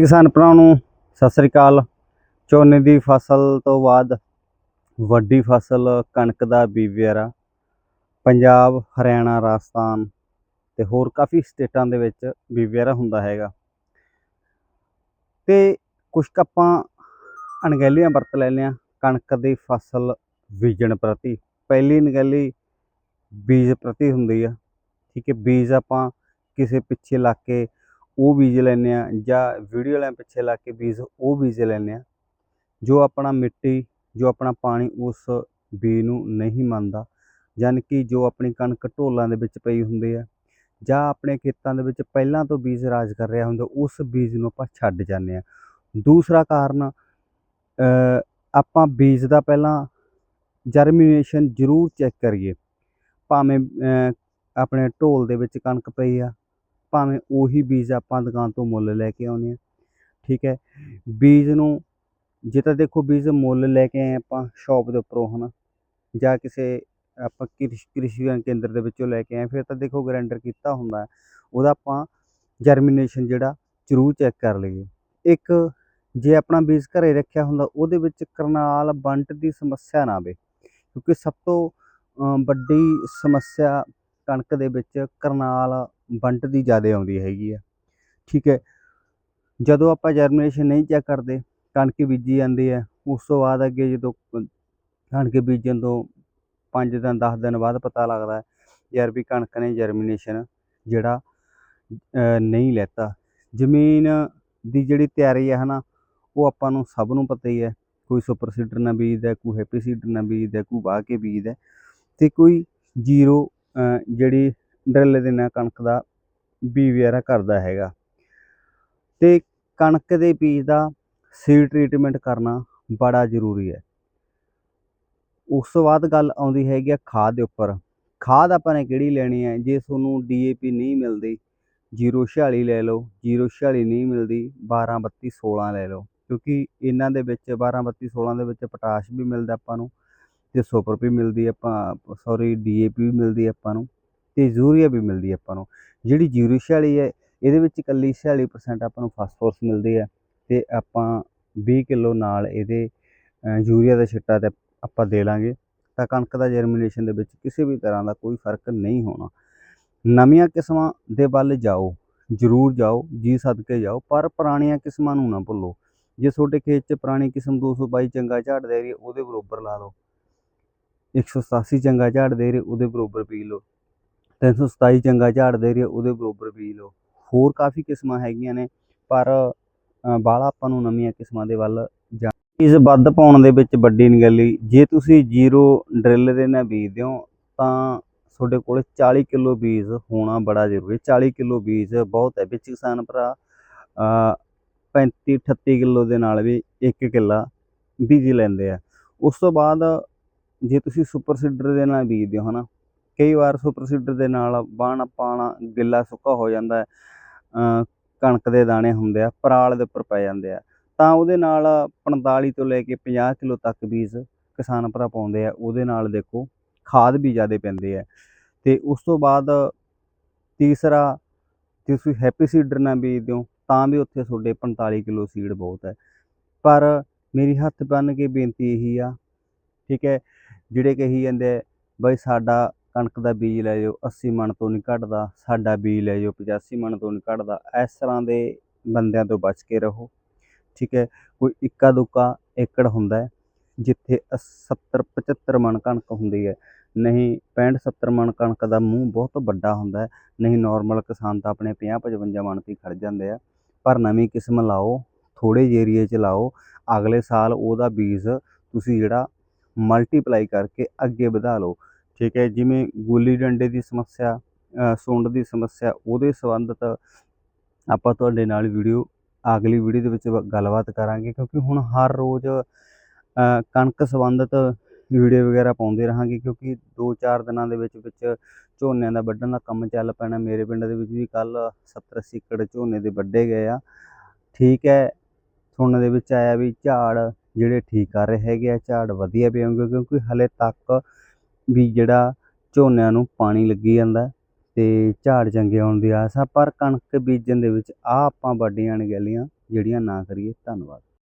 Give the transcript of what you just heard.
ਕਿਸਾਨ ਭਰਾ ਨੂੰ ਸਤਿ ਸ੍ਰੀ ਅਕਾਲ। ਝੋਨੇ ਦੀ ਫਸਲ ਤੋਂ ਬਾਅਦ ਵੱਡੀ ਫਸਲ ਕਣਕ ਦਾ ਬੀਜਿਆਰਾ ਪੰਜਾਬ, ਹਰਿਆਣਾ, ਰਾਜਸਥਾਨ ਤੇ ਹੋਰ ਕਾਫੀ ਸਟੇਟਾਂ ਦੇ ਵਿੱਚ ਬੀਜਿਆਰਾ ਹੁੰਦਾ ਹੈਗਾ। ਤੇ ਕੁਝ ਆਪਾਂ ਅਣਗਹਿਲੀਆਂ ਵਰਤ ਲੈਂਦੇ ਹਾਂ ਕਣਕ ਦੀ ਫਸਲ ਬੀਜਣ ਪ੍ਰਤੀ। ਪਹਿਲੀ ਅਣਗਹਿਲੀ ਬੀਜ ਪ੍ਰਤੀ ਹੁੰਦੀ ਆ। ਠੀਕ ਹੈ, ਬੀਜ ਆਪਾਂ ਕਿਸੇ ਪਿੱਛੇ ਲੱਗ ਕੇ ਉਹ ਬੀਜ ਲੈਂਦੇ ਆ ਜਾਂ ਵੀਡੀਓ ਵਾਲਿਆਂ ਪਿੱਛੇ ਲੱਗ ਕੇ ਬੀਜ ਉਹ ਬੀਜ ਲੈਂਦੇ ਆ ਜੋ ਆਪਣਾ ਮਿੱਟੀ, ਜੋ ਆਪਣਾ ਪਾਣੀ ਉਸ ਬੀਜ ਨੂੰ ਨਹੀਂ ਮੰਨਦਾ ਯਾਨੀ ਕਿ ਜੋ ਆਪਣੀ ਕਣਕ ਢੋਲਾਂ ਦੇ ਵਿੱਚ ਪਈ ਹੁੰਦੀ ਆ ਜਾਂ ਆਪਣੇ ਖੇਤਾਂ ਦੇ ਵਿੱਚ ਪਹਿਲਾਂ ਤੋਂ ਬੀਜ ਰਾਜ ਕਰ ਰਿਹਾ ਹੁੰਦਾ, ਉਸ ਬੀਜ ਨੂੰ ਆਪਾਂ ਛੱਡ ਜਾਂਦੇ ਆ ਦੂਸਰਾ ਕਾਰਨ ਆਪਾਂ ਬੀਜ ਦਾ ਪਹਿਲਾਂ ਜਰਮੀਨੇਸ਼ਨ ਜ਼ਰੂਰ ਚੈੱਕ ਕਰੀਏ। ਭਾਵੇਂ ਆਪਣੇ ਢੋਲ ਦੇ ਵਿੱਚ ਕਣਕ ਪਈ ਆ ਭਾਵੇਂ ਉਹੀ ਬੀਜ ਆਪਾਂ ਦੁਕਾਨ ਤੋਂ ਮੁੱਲ ਲੈ ਕੇ ਆਉਂਦੇ ਆ ਠੀਕ ਹੈ। ਬੀਜ ਨੂੰ, ਜੇ ਤਾਂ ਦੇਖੋ ਬੀਜ ਮੁੱਲ ਲੈ ਕੇ ਆਏ ਆਪਾਂ ਸ਼ਾਪ ਦੇ ਉੱਪਰੋਂ, ਹਨਾ। ਜਾਂ ਕਿਸੇ ਆਪਾਂ ਕ੍ਰਿਸ਼, ਕ੍ਰਿਸ਼ੀ ਕੇਂਦਰ ਦੇ ਵਿੱਚੋਂ ਲੈ ਕੇ ਆਏ, ਫਿਰ ਤਾਂ ਦੇਖੋ ਗਰੈਂਡਰ ਕੀਤਾ ਹੁੰਦਾ, ਉਹਦਾ ਆਪਾਂ ਜਰਮੀਨੇਸ਼ਨ ਜਿਹੜਾ ਜ਼ਰੂਰ ਚੈੱਕ ਕਰ ਲਈਏ। ਇੱਕ ਜੇ ਆਪਣਾ ਬੀਜ ਘਰੇ ਰੱਖਿਆ ਹੁੰਦਾ, ਉਹਦੇ ਵਿੱਚ ਕਰਨਾਲ ਬੰਟ ਦੀ ਸਮੱਸਿਆ ਨਾ ਆਵੇ, ਕਿਉਂਕਿ ਸਭ ਤੋਂ ਵੱਡੀ ਸਮੱਸਿਆ ਕਣਕ ਦੇ ਵਿੱਚ ਕਰਨਾਲ ਬੰਟ ਦੀ ਜ਼ਿਆਦਾ ਆਉਂਦੀ ਹੈਗੀ ਆ। ਠੀਕ ਹੈ, ਜਦੋਂ ਆਪਾਂ ਜਰਮੀਨੇਸ਼ਨ ਨਹੀਂ ਚੈੱਕ ਕਰਦੇ, ਕਣਕ ਬੀਜੀ ਜਾਂਦੀ ਹੈ, ਉਸ ਤੋਂ ਬਾਅਦ ਅੱਗੇ ਜਦੋਂ ਕਣਕ ਬੀਜਣ ਤੋਂ 5 ਦਿਨ 10 ਦਿਨ ਬਾਅਦ ਪਤਾ ਲੱਗਦਾ ਯਾਰ ਵੀ ਕਣਕ ਨੇ ਜਰਮੀਨੇਸ਼ਨ ਜਿਹੜਾ ਨਹੀਂ ਲੈਤਾ। ਜ਼ਮੀਨ ਦੀ ਜਿਹੜੀ ਤਿਆਰੀ ਹੈ ਹਨਾ, ਉਹ ਆਪਾਂ ਨੂੰ ਸਭ ਨੂੰ ਪਤਾ ਹੀ ਹੈ। ਕੋਈ ਸੁਪਰ ਸੀਡਰ ਨਾਲ ਬੀਜਦਾ ਕੋਈ ਹੈਪੀ ਸੀਡਰ ਨਾਲ ਬੀਜਦਾ ਕੋਈ ਵਾਹ ਕੇ ਬੀਜਦਾ ਤੇ ਕੋਈ ਜ਼ੀਰੋ ਜਿਹੜੀ ਡਰਲੇ ਦੇ ਨਾਲ ਕਣਕ ਦਾ ਬੀ ਵਗੈਰਾ ਕਰਦਾ ਹੈਗਾ। ਤੇ ਕਣਕ ਦੇ ਬੀਜ ਦਾ ਸੀਡ ਟਰੀਟਮੈਂਟ ਕਰਨਾ ਬੜਾ ਜ਼ਰੂਰੀ ਹੈ। ਉਸ ਤੋਂ ਬਾਅਦ ਗੱਲ ਆਉਂਦੀ ਹੈਗੀ ਆ ਖਾਦ ਦੇ ਉੱਪਰ। ਖਾਦ ਆਪਾਂ ਨੇ ਕਿਹੜੀ ਲੈਣੀ ਹੈ? ਜੇ ਤੁਹਾਨੂੰ ਡੀਏਪੀ ਨਹੀਂ ਮਿਲਦੀ 046 ਲੈ ਲਓ 046 ਨਹੀਂ ਮਿਲਦੀ 12 32 16 ਲੈ ਲਓ। ਕਿਉਂਕਿ ਇਹਨਾਂ ਦੇ ਵਿੱਚ 12 32 16 ਦੇ ਵਿੱਚ ਪੋਟਾਸ਼ ਵੀ ਮਿਲਦਾ ਆਪਾਂ ਨੂੰ, ਤੇ ਸੁਪਰ ਵੀ ਮਿਲਦੀ ਹੈ ਆਪਾਂ ਸੌਰੀ ਡੀਏਪੀ ਵੀ ਮਿਲਦੀ ਆਪਾਂ ਨੂੰ। ਤੇ ਯੂਰੀਆ ਵੀ ਮਿਲਦੀ ਹੈ ਆਪਾਂ ਨੂੰ। ਜਿਹੜੀ 046 ਹੈ, ਇਹਦੇ ਵਿੱਚ ਇਕੱਲੀ 46% ਆਪਾਂ ਨੂੰ ਫਾਸਫੋਰਸ ਮਿਲਦੀ ਹੈ ਤੇ ਆਪਾਂ 20 ਕਿਲੋ ਨਾਲ ਇਹਦੇ ਯੂਰੀਆ ਦਾ ਛਿੱਟਾ ਤੇ ਆਪਾਂ ਦੇ ਲਾਂਗੇ। ਤਾਂ ਕਣਕ ਦਾ ਜਰਮੀਨੇਸ਼ਨ ਦੇ ਵਿੱਚ ਕਿਸੇ ਵੀ ਤਰ੍ਹਾਂ ਦਾ ਕੋਈ ਫ਼ਰਕ ਨਹੀਂ ਹੋਣਾ। ਨਵੀਆਂ ਕਿਸਮਾਂ ਦੇ ਵੱਲ ਜਾਓ, ਜ਼ਰੂਰ ਜਾਓ, ਜੀ ਸਦਕੇ ਜਾਓ, ਪਰ ਪੁਰਾਣੀਆਂ ਕਿਸਮਾਂ ਨੂੰ ਨਾ ਭੁੱਲੋ। ਜੇ ਤੁਹਾਡੇ ਖੇਤ 'ਚ ਪੁਰਾਣੀ ਕਿਸਮ 222 ਚੰਗਾ ਝਾੜ ਦੇ ਰਹੀ ਹੈ, ਉਹਦੇ ਬਰੋਬਰ ਲਾ ਲਓ। 187 ਚੰਗਾ ਝਾੜ ਦੇ ਰਹੀ ਉਹਦੇ ਬਰੋਬਰ ਪੀ ਲਓ। 327 ਚੰਗਾ ਝਾੜ ਦੇ ਰਹੀ ਹੈ ਉਹਦੇ ਬਰੋਬਰ ਬੀਜ ਲਓ। ਹੋਰ ਕਾਫੀ ਕਿਸਮਾਂ ਹੈਗੀਆਂ ਨੇ ਪਰ ਬਾਹਲਾ ਆਪਾਂ ਨੂੰ ਨਵੀਆਂ ਕਿਸਮਾਂ ਦੇ ਵੱਲ ਜਾ ਇਸ ਵੱਧ ਪਾਉਣ ਦੇ ਵਿੱਚ ਵੱਡੀ ਨਿਗਲੀ। ਜੇ ਤੁਸੀਂ ਜ਼ੀਰੋ ਡਰਿੱਲ ਦੇ ਨਾਲ ਬੀਜਦੇ ਹੋ ਤਾਂ ਤੁਹਾਡੇ ਕੋਲ 40 ਕਿਲੋ ਬੀਜ ਹੋਣਾ ਬੜਾ ਜ਼ਰੂਰੀ ਹੈ। 40 ਕਿਲੋ ਬੀਜ ਬਹੁਤ ਹੈ। ਵਿੱਚ ਕਿਸਾਨ ਭਰਾ ਅ, 35 38 ਕਿਲੋ ਦੇ ਨਾਲ ਵੀ 1 ਕਿੱਲਾ ਬੀਜ ਲੈਂਦੇ ਆ। ਉਸ ਤੋਂ ਬਾਅਦ ਜੇ ਤੁਸੀਂ ਸੁਪਰ ਸੀਡਰ ਦੇ ਨਾਲ ਬੀਜਦੇ ਹੋ ਹਨਾ ਕਈ ਵਾਰ ਸੁਪਰ ਸੀਡਰ ਦੇ ਨਾਲ ਬਾਣ ਪਾਣਾ ਗਿੱਲਾ ਸੁੱਕਾ ਹੋ ਜਾਂਦਾ ਹੈ ਕਣਕ ਦੇ ਦਾਣੇ ਹੁੰਦੇ ਆ, ਪਰਾਲ ਦੇ ਉੱਪਰ ਪੈ ਜਾਂਦੇ ਆ। ਤਾਂ ਉਹਦੇ ਨਾਲ 45 ਤੋਂ ਲੈ ਕੇ 50 ਕਿਲੋ ਤੱਕ ਬੀਜ ਕਿਸਾਨ ਭਰਾ ਪਾਉਂਦੇ ਆ, ਉਹਦੇ ਨਾਲ ਦੇਖੋ ਖਾਦ ਵੀ ਜ਼ਿਆਦਾ ਪੈਂਦੇ ਆ। ਤੇ ਉਸ ਤੋਂ ਬਾਅਦ ਤੀਸਰਾ, ਜੇ ਤੁਸੀਂ ਹੈਪੀ ਸੀਡਰ ਨਾਲ ਬੀਜ ਹੋ, ਤਾਂ ਵੀ ਉੱਥੇ ਤੁਹਾਡੇ 45 ਕਿਲੋ ਸੀਡ ਬਹੁਤ ਹੈ। ਪਰ ਮੇਰੀ ਹੱਥ ਬੰਨ੍ਹ ਕੇ ਬੇਨਤੀ ਇਹੀ ਆ, ਠੀਕ ਹੈ, ਜਿਹੜੇ ਕਹੀ ਜਾਂਦੇ ਬਈ ਸਾਡਾ ਕਣਕ ਦਾ ਬੀਜ ਲੈ ਜਾਓ 80 ਮਣ ਤੋਂ ਨਹੀਂ ਘਟਦਾ, ਸਾਡਾ ਬੀਜ ਲੈ ਜਾਓ 85 ਮਣ ਤੋਂ ਨਹੀਂ ਘਟਦਾ। ਇਸ ਤਰ੍ਹਾਂ ਦੇ ਬੰਦਿਆਂ ਤੋਂ ਬਚ ਕੇ ਰਹੋ, ਠੀਕ ਹੈ? ਕੋਈ ਇੱਕਾ ਦੁੱਕਾ ਏਕੜ ਹੁੰਦਾ ਹੈ, ਜਿੱਥੇ 70 75 ਮਣ ਕਣਕ ਹੁੰਦੀ ਹੈ। ਨਹੀਂ 65 70 ਮਣ ਕਣਕ ਦਾ ਮੂੰਹ ਬਹੁਤ ਵੱਡਾ ਹੁੰਦਾ ਹੈ। ਨਹੀਂ ਨਾਰਮਲ ਕਿਸਾਨ ਤਾਂ ਆਪਣੇ 50 55 ਮਣ ਤੇ ਹੀ ਖੜ ਜਾਂਦੇ ਆ। ਪਰ ਨਵੀਂ ਕਿਸਮ ਲਾਓ ਥੋੜੇ ਜਿਹੇ ਏਰੀਏ 'ਚ ਲਾਓ, ਅਗਲੇ ਸਾਲ ਉਹਦਾ ਬੀਜ ਤੁਸੀਂ ਜਿਹੜਾ ਮਲਟੀਪਲਾਈ ਕਰਕੇ ਅੱਗੇ ਵਧਾ ਲਓ। ਠੀਕ ਹੈ, ਜਿਵੇਂ ਗੁੱਲੀ ਡੰਡੇ ਦੀ ਸਮੱਸਿਆ ਸੁੰਡ ਦੀ ਸਮੱਸਿਆ, ਉਹਦੇ ਸੰਬੰਧਿਤ ਆਪਾਂ ਤੁਹਾਡੇ ਨਾਲ ਵੀਡੀਓ, ਅਗਲੀ ਵੀਡੀਓ ਦੇ ਵਿੱਚ ਵ- ਗੱਲਬਾਤ ਕਰਾਂਗੇ, ਕਿਉਂਕਿ ਹੁਣ ਹਰ ਰੋਜ਼ ਕਣਕ ਸੰਬੰਧਿਤ ਵੀਡੀਓ ਵਗੈਰਾ ਪਾਉਂਦੇ ਰਹਾਂਗੇ, ਕਿਉਂਕਿ 2-4 ਦਿਨਾਂ ਦੇ ਵਿੱਚ ਵਿੱਚ ਝੋਨਿਆਂ ਦਾ ਵੱਢਣ ਦਾ ਕੰਮ ਚੱਲ ਪੈਣਾ। ਮੇਰੇ ਪਿੰਡ ਦੇ ਵਿੱਚ ਵੀ ਕੱਲ 70 ਏਕੜ ਝੋਨੇ ਦੇ ਵੱਢੇ ਗਏ ਆ। ਠੀਕ ਹੈ ਸੁਣਨ ਦੇ ਵਿੱਚ ਆਇਆ ਵੀ ਝਾੜ ਜਿਹੜੇ ਠੀਕ ਕਰ ਰਹੇ ਹੈਗੇ ਆ, ਝਾੜ ਵਧੀਆ ਪਏ ਹੋਣਗੇ ਕਿਉਂਕਿ ਹਲੇ ਤੱਕ ਵੀ ਜਿਹੜਾ ਝੋਨਿਆਂ ਨੂੰ ਪਾਣੀ ਲੱਗੀ ਜਾਂਦਾ ਹੈ ਤੇ ਝਾੜ ਚੰਗੇ ਆਉਣ ਦੀ ਆਸ ਆ, ਪਰ ਕਣਕ ਬੀਜਣ ਦੇ ਵਿੱਚ ਆ ਆਪਾਂ ਵੱਡੀਆਂ ਅਣਗਹਿਲੀਆਂ ਜਿਹੜੀਆਂ ਨਾ ਕਰੀਏ, ਧੰਨਵਾਦ।